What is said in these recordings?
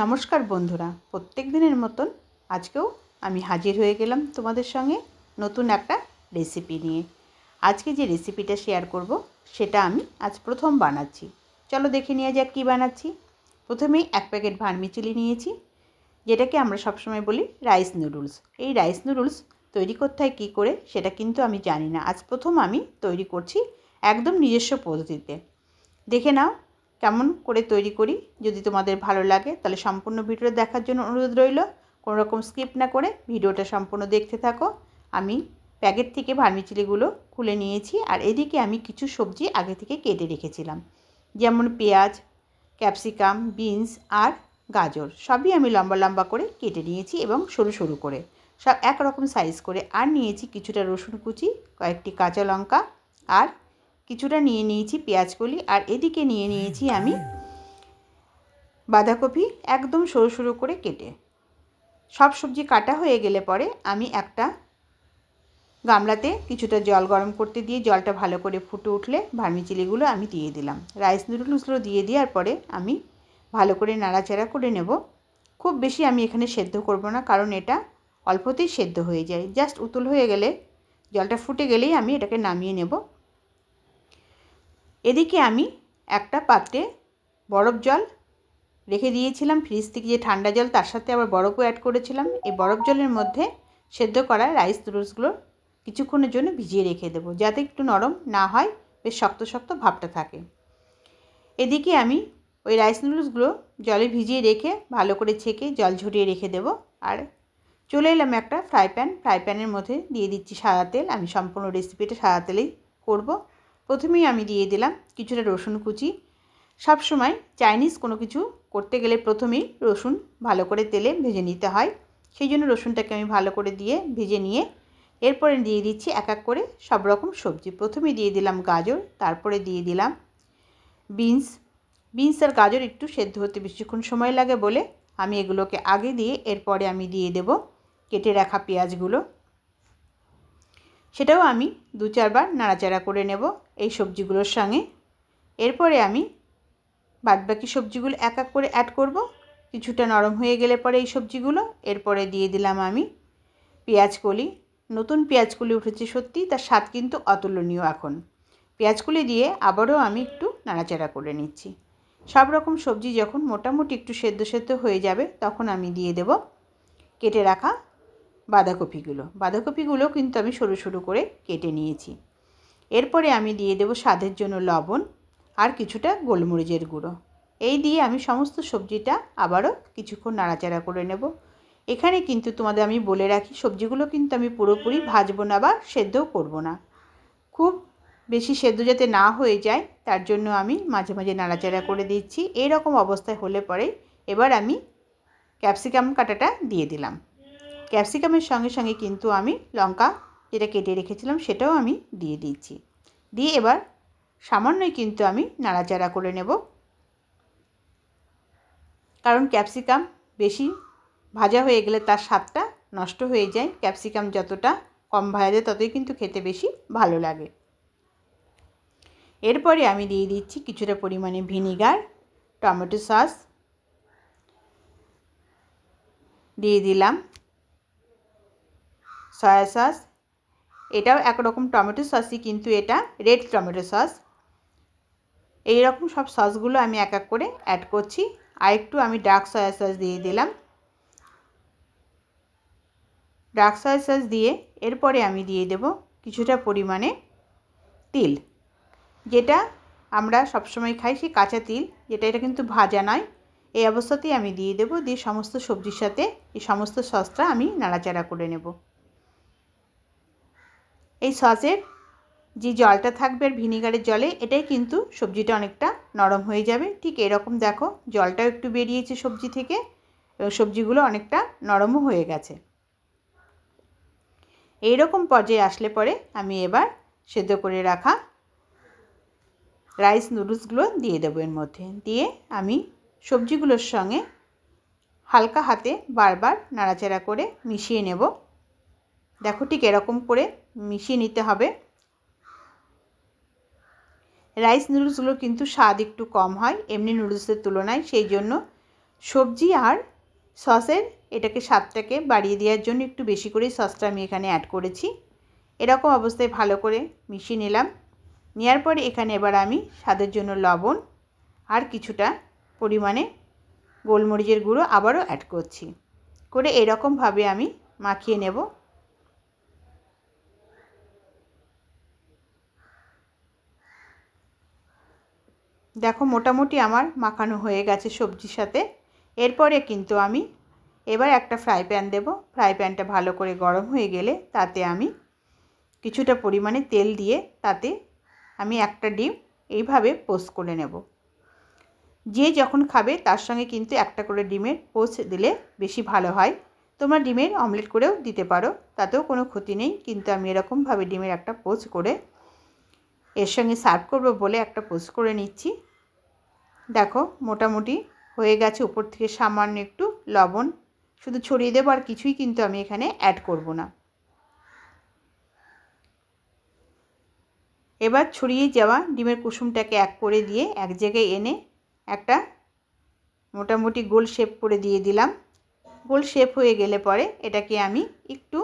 নমস্কার বন্ধুরা, প্রত্যেক দিনের মতন আজকেও আমি হাজির হয়ে গেলাম তোমাদের সঙ্গে নতুন একটা রেসিপি নিয়ে। আজকে যে রেসিপিটা শেয়ার করব, সেটা আমি আজ প্রথম বানাচ্ছি। চলো দেখে নিয়ে যাক কী বানাচ্ছি। প্রথমেই এক প্যাকেট ভার্মিচুলি নিয়েছি, যেটাকে আমরা সবসময় বলি রাইস নুডলস এই রাইস নুডলস তৈরি করতে হয় কী করে, সেটা কিন্তু আমি জানি না। আজ প্রথম আমি তৈরি করছি একদম নিজস্ব পদ্ধতিতে। দেখে নাও কেমন করে তৈরি করি, যদি তোমাদের ভালো লাগে, তাহলে সম্পূর্ণ ভিডিওটা দেখার জন্য অনুরোধ রইল। কোনো রকম স্কিপ না করে ভিডিওটা সম্পূর্ণ দেখতে থাকো। আমি প্যাকেট থেকে ভার্মিচিলিগুলো খুলে নিয়েছি, আর এদিকে আমি কিছু সবজি আগে থেকে কেটে রেখেছিলাম। যেমন পেঁয়াজ, ক্যাপসিকাম, বিনস আর গাজর, সবই আমি লম্বা লম্বা করে কেটে নিয়েছি এবং সরু সরু করে। সব একরকম সাইজ করে। আর নিয়েছি কিছুটা রসুন কুচি, কয়েকটি কাঁচা লঙ্কা আর কিছুটা নিয়ে নিয়েছি পেঁয়াজ কলি আর এদিকে নিয়ে নিয়েছি আমি বাঁধাকপি একদম সরু সরু করে কেটে। সব সবজি কাটা হয়ে গেলে পরে আমি একটা গামলাতে কিছুটা জল গরম করতে দিয়ে জলটা ভালো করে ফুটে উঠলে ভার্মিচিলিগুলো আমি দিয়ে দিলাম। রাইস নুডলসগুলো দিয়ে দেওয়ার পরে আমি ভালো করে নাড়াচাড়া করে নেব। খুব বেশি আমি এখানে সেদ্ধ করব না কারণ এটা অল্পতেই সেদ্ধ হয়ে যায়। জাস্ট উতল হয়ে গেলে জলটা ফুটে গেলেই আমি এটাকে নামিয়ে নেব। এদিকে আমি একটা পাত্রে বরফ জল রেখে দিয়েছিলাম, ফ্রিজ থেকে যে ঠান্ডা জল তার সাথে আবার বরফও অ্যাড করেছিলাম। এই বরফ জলের মধ্যে সেদ্ধ করা রাইস নুডলসগুলো কিছুক্ষণের জন্য ভিজিয়ে রেখে দেবো, যাতে একটু নরম না হয়, বেশ শক্ত শক্ত ভাবটা থাকে। এদিকে আমি ওই রাইস নুডলসগুলো জলে ভিজিয়ে রেখে ভালো করে ছেঁকে জল ঝরিয়ে রেখে দেবো। আর চলে এলাম একটা ফ্রাই প্যান ফ্রাই প্যানের মধ্যে দিয়ে দিচ্ছি সাদা তেল। আমি সম্পূর্ণ রেসিপিটা সাদা তেলেই করব। প্রথমেই আমি দিয়ে দিলাম কিছুটা রসুন কুচি। সব সময় চাইনিজ কোনো কিছু করতে গেলে প্রথমেই রসুন ভালো করে তেলে ভেজে নিতে হয়। সেই জন্য রসুনটাকে আমি ভালো করে দিয়ে ভেজে নিয়ে এরপরে দিয়ে দিচ্ছি এক এক করে সব রকম সবজি। প্রথমে দিয়ে দিলাম গাজর, তারপরে দিয়ে দিলাম বিনস। বিনস আর গাজর একটু সেদ্ধ হতে বেশিক্ষণ সময় লাগে বলে আমি এগুলোকে আগে দিয়ে এরপরে আমি দিয়ে দেব কেটে রাখা পেঁয়াজগুলো। সেটাও আমি দু চারবার নাড়াচাড়া করে নেব এই সবজিগুলোর সঙ্গে। এরপরে আমি বাদবাকি সবজিগুলো এক এক করে অ্যাড করব। কিছুটা নরম হয়ে গেলে পরে এই সবজিগুলো। এরপরে দিয়ে দিলাম আমি পেঁয়াজ কলি। নতুন পেঁয়াজ কলি উঠেছে সত্যি, তার স্বাদ কিন্তু অতুলনীয় এখন। পেঁয়াজ কলি দিয়ে আবারও আমি একটু নাড়াচাড়া করে নিচ্ছি। সব রকম সবজি যখন মোটামুটি একটু সেদ্ধ সেদ্ধ হয়ে যাবে, তখন আমি দিয়ে দেব কেটে রাখা বাঁধাকপিগুলো। বাঁধাকপিগুলো কিন্তু আমি সরু সরু করে কেটে নিয়েছি। এরপরে আমি দিয়ে দেব স্বাদের জন্য লবণ আর কিছুটা গোলমরিচের গুঁড়ো। এই দিয়ে আমি সমস্ত সবজিটা আবারও কিছুক্ষণ নাড়াচাড়া করে নেব। এখানে কিন্তু তোমাদের আমি বলে রাখি, সবজিগুলো কিন্তু আমি পুরোপুরি ভাজবো না বা সেদ্ধও করব না। খুব বেশি সেদ্ধ যাতে না হয়ে যায়, তার জন্য আমি মাঝে মাঝে নাড়াচাড়া করে দিচ্ছি। এরকম অবস্থায় হলে পরে এবার আমি ক্যাপসিকাম কাটাটা দিয়ে দিলাম। ক্যাপসিকামের সঙ্গে সঙ্গে কিন্তু আমি লঙ্কা যেটা কেটে রেখেছিলাম সেটাও আমি দিয়ে দিচ্ছি দিয়ে এবার সামান্যই কিন্তু আমি নাড়াচাড়া করে নেব। কারণ ক্যাপসিকাম বেশি ভাজা হয়ে গেলে তার স্বাদটা নষ্ট হয়ে যায়। ক্যাপসিকাম যতটা কম ভাজা যায় ততই কিন্তু খেতে বেশি ভালো লাগে। এরপরে আমি দিয়ে দিচ্ছি কিছুটা পরিমাণে ভিনিগার, টমেটো সস। দিয়ে দিলাম। সয়া সস এটাও একরকম টমেটো সসই কিন্তু এটা রেড টমেটো সস এই রকম সব সসগুলো আমি এক এক করে অ্যাড করছি। আর একটু আমি ডার্ক সয়া সস দিয়ে দিলাম। ডার্ক সয়া সস দিয়ে এরপরে আমি দিয়ে দেব কিছুটা পরিমাণে তিল। যেটা আমরা সবসময় খাই সেই কাঁচা তিল, যেটা এটা কিন্তু ভাজা নয়। এই অবস্থাতেই আমি দিয়ে দেবো, দিয়ে সমস্ত সবজির সাথে এই সমস্ত সসটা আমি নাড়াচাড়া করে নেব। এই সসের যে জলটা থাকবে আর ভিনিগারের জলে, এটাই কিন্তু সবজিটা অনেকটা নরম হয়ে যাবে। ঠিক এরকম দেখো, জলটাও একটু বেরিয়েছে সবজি থেকে সবজিগুলো অনেকটা নরমও হয়ে গেছে। এই রকম পর্যায়ে আসলে পরে আমি এবার সেদ্ধ করে রাখা রাইস নুডলসগুলো দিয়ে দেবো এর মধ্যে। দিয়ে আমি সবজিগুলোর সঙ্গে হালকা হাতে বারবার নাড়াচাড়া করে মিশিয়ে নেব। দেখো ঠিক এরকম করে মিশিয়ে নিতে হবে। রাইস নুডলসগুলো কিন্তু স্বাদ একটু কম হয়, এমনি নুডলসের তুলনায়। সেই জন্য সবজি আর সসের এটাকে স্বাদটাকে বাড়িয়ে দেওয়ার জন্য একটু বেশি করেই সসটা আমি এখানে অ্যাড করেছি। এরকম অবস্থায় ভালো করে মিশিয়ে নিলাম। নেওয়ার পরে এখানে এবার আমি স্বাদের জন্য লবণ আর কিছুটা পরিমাণে গোলমরিচের গুঁড়ো আবারও অ্যাড করছি। করে এরকমভাবে আমি মাখিয়ে নেব। দেখো মোটামুটি আমার মাখানো হয়ে গেছে সবজির সাথে। এরপরে কিন্তু আমি এবার একটা ফ্রাই প্যান দেব। ফ্রাই প্যানটা ভালো করে গরম হয়ে গেলে তাতে আমি কিছুটা পরিমাণে তেল দিয়ে তাতে আমি একটা ডিম এইভাবে পোস্ট করে নেব। যে যখন খাবে তার সঙ্গে কিন্তু একটা করে ডিমের পোস্ট দিলে বেশি ভালো হয়। তোমরা ডিমের অমলেট করেও দিতে পারো, তাতেও কোনো ক্ষতি নেই। কিন্তু আমি এরকমভাবে ডিমের একটা পোস্ট করে এর সঙ্গে সার্ভ করব বলে একটা পোস্ট করে নিচ্ছি। দেখো, মোটামুটি হয়ে গেছে। উপর থেকে সামান্য একটু লবণ। শুধু ছড়িয়ে দেবো আর কিছুই কিন্তু আমি এখানে অ্যাড করব না। এবার ছড়িয়ে যাওয়া ডিমের কুসুমটাকে এক করে দিয়ে এক জায়গায় এনে একটা মোটামুটি গোল শেপ করে দিয়ে দিলাম। গোল শেপ হয়ে গেলে পরে এটাকে আমি একটু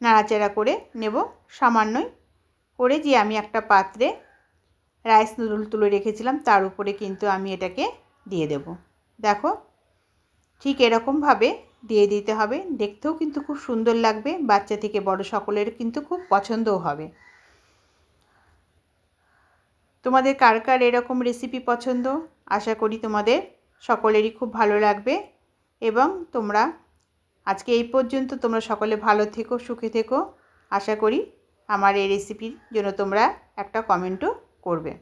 নাড়াচাড়া করে নেব। সামান্যই করে যে আমি একটা পাত্রে রাইস নুডল তুলে রেখেছিলাম, তার উপরে কিন্তু আমি এটাকে দিয়ে দেব। দেখো, ঠিক এরকমভাবে দিয়ে দিতে হবে। দেখতেও কিন্তু খুব সুন্দর লাগবে, বাচ্চা থেকে বড় সকলের কিন্তু খুব পছন্দও হবে। তোমাদের কার কার এরকম রেসিপি পছন্দ? আশা করি তোমাদের সকলেরই খুব ভালো লাগবে এবং তোমরা আজকে এই পর্যন্ত তোমরা সকলে ভালো থেকো, সুখে থেকো। আশা করি আমার এই রেসিপির জন্য তোমরা একটা কমেন্টও করবে।